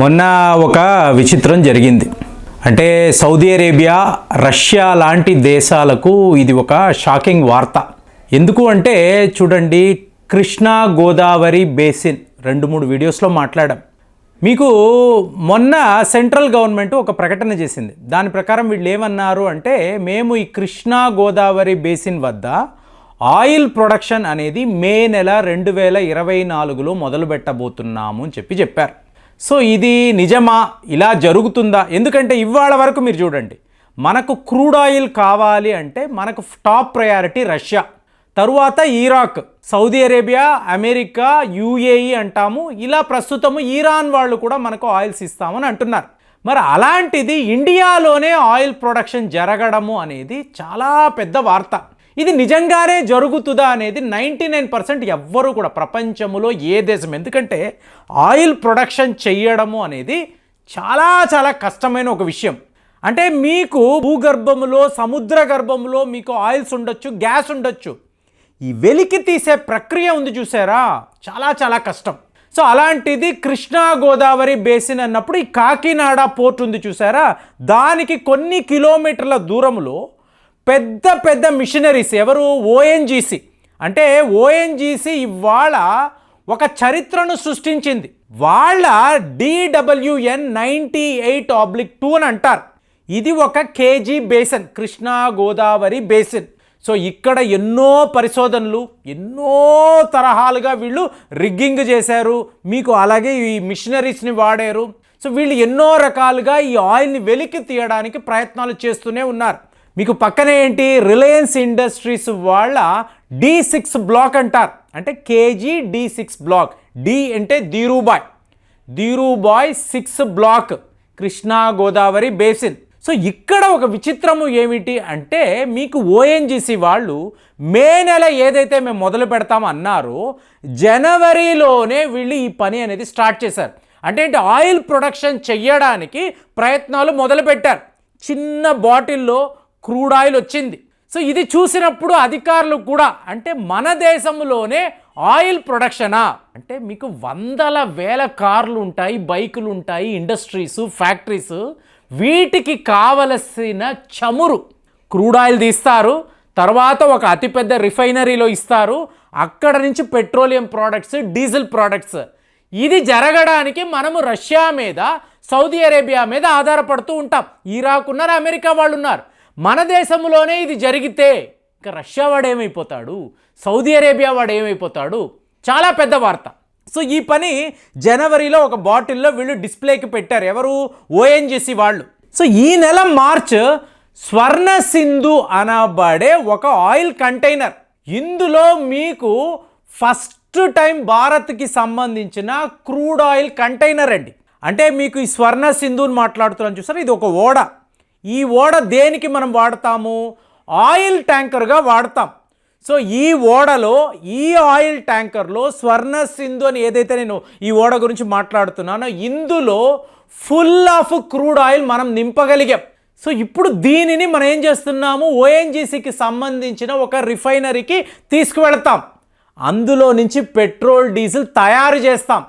మొన్న ఒక విచిత్రం జరిగింది. అంటే సౌదీ అరేబియా రష్యా లాంటి దేశాలకు ఇది ఒక షాకింగ్ వార్త. ఎందుకు అంటే చూడండి కృష్ణా గోదావరి బేసిన్ రెండు మూడు వీడియోస్లో మాట్లాడాం. మీకు మొన్న సెంట్రల్ గవర్నమెంట్ ఒక ప్రకటన చేసింది. దాని ప్రకారం వీళ్ళు ఏమన్నారు అంటే మేము ఈ కృష్ణా గోదావరి బేసిన్ వద్ద ఆయిల్ ప్రొడక్షన్ అనేది మే నెల రెండు వేల ఇరవై నాలుగులో మొదలు పెట్టబోతున్నాము అని చెప్పి చెప్పారు. సో ఇది నిజమా? ఇలా జరుగుతుందా? ఎందుకంటే ఇవాళ వరకు మీరు చూడండి మనకు క్రూడ్ ఆయిల్ కావాలి అంటే మనకు టాప్ ప్రయారిటీ రష్యా. తరువాత Iraq Saudi Arabia America UAE అంటాము. ఇలా ప్రస్తుతము ఇరాన్ వాళ్ళు కూడా మనకు ఆయిల్స్ ఇస్తామని అంటున్నారు. మరి అలాంటిది ఇండియాలోనే ఆయిల్ ప్రొడక్షన్ జరగడము అనేది చాలా పెద్ద వార్త. ఇది నిజంగానే జరుగుతుందా అనేది నైంటీ నైన్ పర్సెంట్ ఎవ్వరూ కూడా ప్రపంచంలో ఏ దేశం ఎందుకంటే ఆయిల్ ప్రొడక్షన్ చేయడము అనేది చాలా చాలా కష్టమైన ఒక విషయం. అంటే మీకు భూగర్భంలో సముద్ర గర్భంలో మీకు ఆయిల్స్ ఉండొచ్చు గ్యాస్ ఉండొచ్చు. ఈ వెలికి తీసే ప్రక్రియ ఉంది చూసారా? చాలా చాలా కష్టం. సో అలాంటిది కృష్ణా గోదావరి బేసిన్ అన్నప్పుడు ఈ కాకినాడ పోర్ట్ ఉంది చూసారా? దానికి కొన్ని కిలోమీటర్ల దూరంలో పెద్ద పెద్ద మిషనరీస్ ఎవరు? ఓఎన్జీసీ అంటే ఓఎన్జీసీ ఇవాళ ఒక చరిత్రను సృష్టించింది. వాళ్ళ DWN ninety eight oblique two అని అంటారు. ఇది ఒక KG basin Krishna Godavari basin. So ఇక్కడ ఎన్నో పరిశోధనలు ఎన్నో తరహాలుగా వీళ్ళు రిగ్గింగ్ చేశారు. మీకు అలాగే ఈ మిషనరీస్ని వాడారు. సో వీళ్ళు ఎన్నో రకాలుగా ఈ ఆయిల్ని వెలికి తీయడానికి ప్రయత్నాలు చేస్తూనే ఉన్నారు. మీకు పక్కనే ఏంటి? రిలయన్స్ ఇండస్ట్రీస్ వాళ్ళ డి సిక్స్ బ్లాక్ అంటారు. అంటే KG D six block. D అంటే Dhirubhai. Dhirubhai six block. Krishna Godavari basin. So ఇక్కడ ఒక విచిత్రము ఏమిటి అంటే మీకు ఓఎన్జీసీ వాళ్ళు మే నెల ఏదైతే మేము మొదలు పెడతామో అన్నారో జనవరిలోనే వీళ్ళు ఈ పని అనేది స్టార్ట్ చేశారు. అంటే ఏంటి? ఆయిల్ ప్రొడక్షన్ చెయ్యడానికి ప్రయత్నాలు మొదలుపెట్టారు. చిన్న బాటిల్లో క్రూడ్ ఆయిల్ వచ్చింది. సో ఇది చూసినప్పుడు అధికారులు కూడా అంటే మన దేశంలోనే ఆయిల్ ప్రొడక్షనా? అంటే మీకు వందల వేల కార్లు ఉంటాయి బైకులు ఉంటాయి ఇండస్ట్రీస్ ఫ్యాక్టరీస్ వీటికి కావలసిన చమురు క్రూడ్ ఆయిల్ తీస్తారు. తర్వాత ఒక అతిపెద్ద రిఫైనరీలో ఇస్తారు. అక్కడ నుంచి పెట్రోలియం ప్రోడక్ట్స్ డీజిల్ ప్రోడక్ట్స్. ఇది జరగడానికి మనము రష్యా మీద సౌదీ అరేబియా మీద ఆధారపడుతూ ఉంటాం. ఇరాక్ ఉన్నారు అమెరికా వాళ్ళు ఉన్నారు మన దేశంలోనే ఇది జరిగితే ఇంకా రష్యా వాడు ఏమైపోతాడు సౌదీ అరేబియా వాడు ఏమైపోతాడు చాలా పెద్ద వార్త. సో ఈ పని జనవరిలో ఒక బాటిల్లో వీళ్ళు డిస్ప్లేకి పెట్టారు. ఎవరు? ఓఎన్జిసి వాళ్ళు. సో ఈ నెల మార్చ్ స్వర్ణ సింధు అనబడే ఒక ఆయిల్ కంటైనర్. ఇందులో మీకు ఫస్ట్ టైం భారత్కి సంబంధించిన క్రూడ్ ఆయిల్ కంటైనర్ అండి. అంటే మీకు ఈ స్వర్ణ సింధుని మాట్లాడుతున్నాను చూసారు? ఇది ఒక ఓడ. ఈ ఓడ దేనికి మనం వాడతాము? ఆయిల్ ట్యాంకర్గా వాడతాం. సో ఈ ఓడలో ఈ ఆయిల్ ట్యాంకర్లో స్వర్ణ సింధు అని ఏదైతే నేను ఈ ఓడ గురించి మాట్లాడుతున్నానో ఇందులో ఫుల్ ఆఫ్ క్రూడ్ ఆయిల్ మనం నింపగలిగాం. సో ఇప్పుడు దీనిని మనం ఏం చేస్తున్నాము? ఓఎన్జీసీకి సంబంధించిన ఒక రిఫైనరీకి తీసుకువెళతాం. అందులో నుంచి పెట్రోల్ డీజిల్ తయారు చేస్తాం.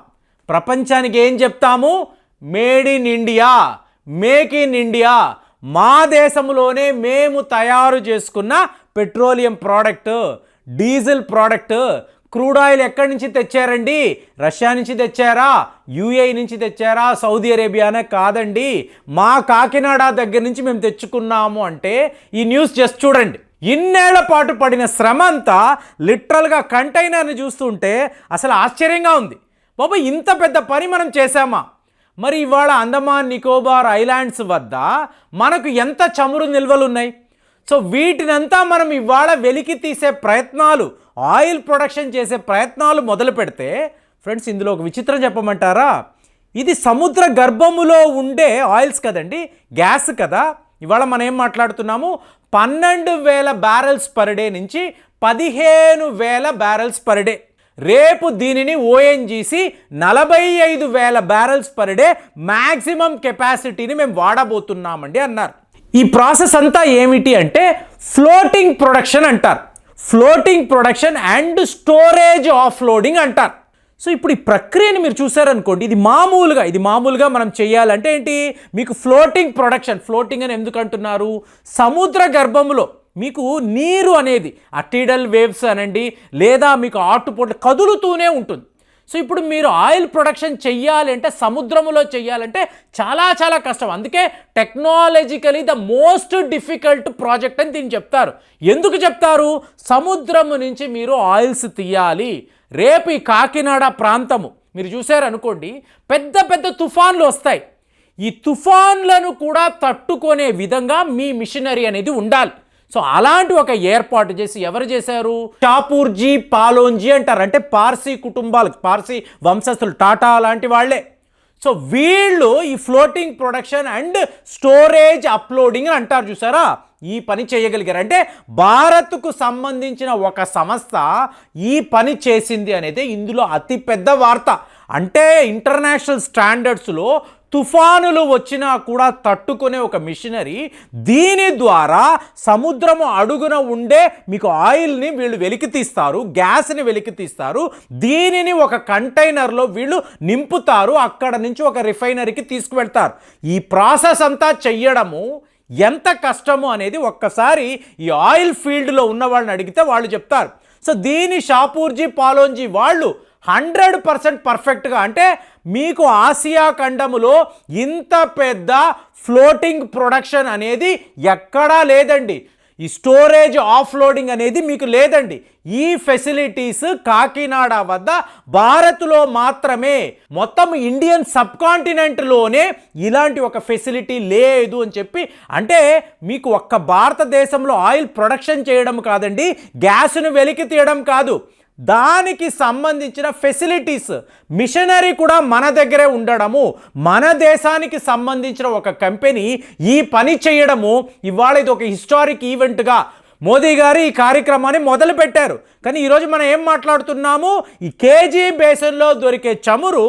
ప్రపంచానికి ఏం చెప్తాము? Made in India. Make in India. మా దేశంలోనే మేము తయారు చేసుకున్న petroleum product diesel product. Crude oil ఎక్కడి నుంచి తెచ్చారండి? రష్యా నుంచి తెచ్చారా? యూఏ నుంచి తెచ్చారా? సౌదీ అరేబియానే? కాదండి. మా కాకినాడ దగ్గర నుంచి మేము తెచ్చుకున్నాము అంటే ఈ న్యూస్ జస్ట్ చూడండి. ఇన్నేళ్ళ పాటు పడిన శ్రమ అంతా లిటరల్గా కంటైనర్ని చూస్తుంటే అసలు ఆశ్చర్యంగా ఉంది. బాబు ఇంత పెద్ద పని మనం చేశామా? మరి ఇవాళ అండమాన్ నికోబార్ ఐలాండ్స్ వద్ద మనకు ఎంత చమురు నిల్వలు ఉన్నాయి సో వీటినంతా మనం ఇవాళ వెలికి తీసే ప్రయత్నాలు ఆయిల్ ప్రొడక్షన్ చేసే ప్రయత్నాలు మొదలు పెడితే ఫ్రెండ్స్ ఇందులో ఒక విచిత్రం చెప్పమంటారా? ఇది సముద్ర గర్భములో ఉండే ఆయిల్స్ కదండి గ్యాస్ కదా. ఇవాళ మనం ఏం మాట్లాడుతున్నాము? పన్నెండు వేల బ్యారెల్స్ పర్ డే నుంచి పదిహేను వేల బ్యారెల్స్ పర్ డే రేపు దీనిని ఓఎన్జీసీ నలభై ఐదు వేల బ్యారెల్స్ పర్ డే మ్యాక్సిమం కెపాసిటీని మేము వాడబోతున్నామండి అన్నారు. ఈ ప్రాసెస్ అంతా ఏమిటి అంటే ఫ్లోటింగ్ ప్రొడక్షన్ అంటారు. Floating production and storage offloading అంటారు. సో ఇప్పుడు ఈ ప్రక్రియని మీరు చూసారనుకోండి ఇది మామూలుగా ఇది మామూలుగా మనం చేయాలంటే ఏంటి? మీకు ఫ్లోటింగ్ ప్రొడక్షన్ ఫ్లోటింగ్ అని ఎందుకు అంటున్నారు? సముద్ర గర్భంలో మీకు నీరు అనేది అటిడల్ వేవ్స్ అనండి లేదా మీకు ఆటుపోట్లు కదులుతూనే ఉంటుంది. సో ఇప్పుడు మీరు ఆయిల్ ప్రొడక్షన్ చెయ్యాలంటే సముద్రములో చెయ్యాలంటే చాలా చాలా కష్టం. అందుకే technologically the most difficult project అని దీన్ని చెప్తారు. ఎందుకు చెప్తారు? సముద్రము నుంచి మీరు ఆయిల్స్ తీయాలి. రేపు ఈ కాకినాడ ప్రాంతము మీరు చూసారనుకోండి పెద్ద పెద్ద తుఫాన్లు వస్తాయి. ఈ తుఫాన్లను కూడా తట్టుకునే విధంగా మీ మిషనరీ అనేది ఉండాలి. సో అలాంటి ఒక ఏర్పాటు చేసి ఎవరు చేశారు? షాపూర్జీ పాలోంజీ అంటారు. అంటే పార్సీ కుటుంబాలు పార్సీ వంశస్థులు టాటా లాంటి వాళ్ళే. సో వీళ్ళు ఈ floating production and storage uploading అని అంటారు చూసారా? ఈ పని చేయగలిగారు. అంటే భారత్కు సంబంధించిన ఒక సంస్థ ఈ పని చేసింది అనేది ఇందులో అతిపెద్ద వార్త. అంటే ఇంటర్నేషనల్ స్టాండర్డ్స్లో తుఫానులు వచ్చినా కూడా తట్టుకునే ఒక మిషనరీ దీని ద్వారా సముద్రము అడుగున ఉండే మీకు ఆయిల్ని వీళ్ళు వెలికి తీస్తారు గ్యాస్ని వెలికి తీస్తారు. దీనిని ఒక కంటైనర్లో వీళ్ళు నింపుతారు అక్కడ నుంచి ఒక రిఫైనరీకి తీసుకువెళ్తారు. ఈ ప్రాసెస్ అంతా చెయ్యడము ఎంత కష్టము అనేది ఒక్కసారి ఈ ఆయిల్ ఫీల్డ్లో ఉన్న వాళ్ళని అడిగితే వాళ్ళు చెప్తారు. సో దీని షాపూర్జీ పాలోంజీ వాళ్ళు హండ్రెడ్ పర్సెంట్ పర్ఫెక్ట్గా. అంటే మీకు ఆసియా ఖండములో ఇంత పెద్ద ఫ్లోటింగ్ ప్రొడక్షన్ అనేది ఎక్కడా లేదండి. ఈ స్టోరేజ్ ఆఫ్లోడింగ్ అనేది మీకు లేదండి. ఈ ఫెసిలిటీస్ కాకినాడ వద్ద భారత్లో మాత్రమే. మొత్తం ఇండియన్ సబ్ కాంటినెంట్లోనే ఇలాంటి ఒక ఫెసిలిటీ లేదు అని చెప్పి. అంటే మీకు ఒక్క భారతదేశంలో ఆయిల్ ప్రొడక్షన్ చేయడం కాదండి గ్యాస్ను వెలికి తీయడం కాదు. దానికి సంబంధించిన ఫెసిలిటీస్ మిషనరీ కూడా మన దగ్గరే ఉండడము మన దేశానికి సంబంధించిన ఒక కంపెనీ ఈ పని చేయడము ఇవాళ ఇది ఒక హిస్టారిక్ ఈవెంట్గా మోదీ గారు ఈ కార్యక్రమాన్ని మొదలుపెట్టారు. కానీ ఈరోజు మనం ఏం మాట్లాడుతున్నాము? ఈ కేజీ బేసన్లో దొరికే చమురు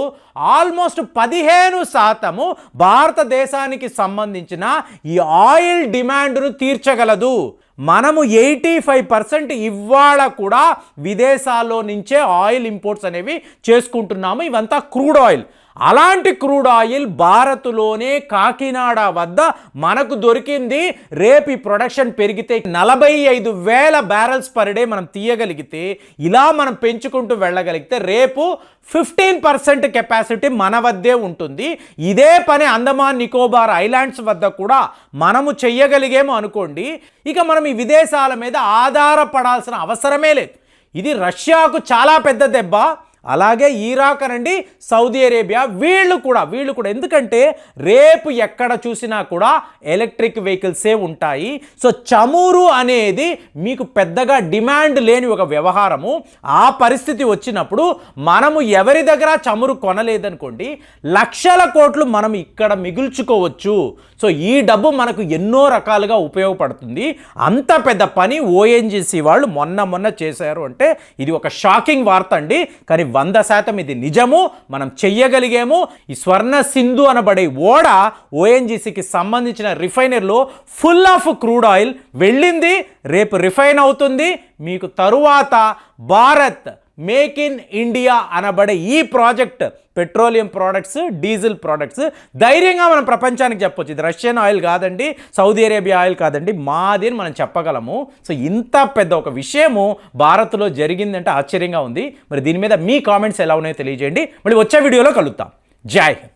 ఆల్మోస్ట్ పదిహేను శాతము భారతదేశానికి సంబంధించిన ఈ ఆయిల్ డిమాండ్ను తీర్చగలదు. మనము ఎయిటీ ఫైవ్ పర్సెంట్ ఇవాళ కూడా విదేశాల్లో నుంచే ఆయిల్ ఇంపోర్ట్స్ అనేవి చేసుకుంటున్నాము. ఇవంతా క్రూడ్ ఆయిల్. అలాంటి క్రూడ్ ఆయిల్ భారత్లోనే కాకినాడ వద్ద మనకు దొరికింది. రేపు ఈ ప్రొడక్షన్ పెరిగితే నలభై ఐదు వేల బ్యారల్స్ పర్ డే మనం తీయగలిగితే ఇలా మనం పెంచుకుంటూ వెళ్ళగలిగితే రేపు ఫిఫ్టీన్ పర్సెంట్ కెపాసిటీ మన వద్దే ఉంటుంది. ఇదే పని అండమాన్ నికోబార్ ఐలాండ్స్ వద్ద కూడా మనము చెయ్యగలిగేమో అనుకోండి. ఇక మనం ఈ విదేశాల మీద ఆధారపడాల్సిన అవసరమే లేదు. ఇది రష్యాకు చాలా పెద్ద దెబ్బ. అలాగే ఇరాక్ అనండి సౌదీ అరేబియా వీళ్ళు కూడా వీళ్ళు కూడా. ఎందుకంటే రేపు ఎక్కడ చూసినా కూడా ఎలక్ట్రిక్ వెహికల్సే ఉంటాయి. సో చమురు అనేది మీకు పెద్దగా డిమాండ్ లేని ఒక వ్యవహారము. ఆ పరిస్థితి వచ్చినప్పుడు మనము ఎవరి దగ్గర చమురు కొనలేదనుకోండి లక్షల కోట్లు మనం ఇక్కడ మిగుల్చుకోవచ్చు. సో ఈ డబ్బు మనకు ఎన్నో రకాలుగా ఉపయోగపడుతుంది. అంత పెద్ద పని ఓఎన్జీసీ వాళ్ళు మొన్న మొన్న చేశారు అంటే ఇది ఒక షాకింగ్ వార్త అండి. కానీ వంద శాతం ఇది నిజము మనం చెయ్యగలిగాము. ఈ స్వర్ణ సింధు అనబడే ఓడ ఓఎన్జీసీకి సంబంధించిన రిఫైనరీలో ఫుల్ ఆఫ్ క్రూడ్ ఆయిల్ వెళ్ళింది రేపు రిఫైన్ అవుతుంది. మీకు తరువాత భారత్ మేక్ ఇన్ ఇండియా అనబడే ఈ project petroleum products diesel products ధైర్యంగా మనం ప్రపంచానికి చెప్పొచ్చు. ఇది రష్యన్ ఆయిల్ కాదండి సౌదీ అరేబియా ఆయిల్ కాదండి మాది అని మనం చెప్పగలము. సో ఇంత పెద్ద ఒక విషయము భారత్లో జరిగిందంటే ఆశ్చర్యంగా ఉంది. మరి దీని మీద మీ కామెంట్స్ ఎలా ఉన్నాయో తెలియజేయండి. మళ్ళీ వచ్చే వీడియోలో కలుద్దాం. జై హింద్.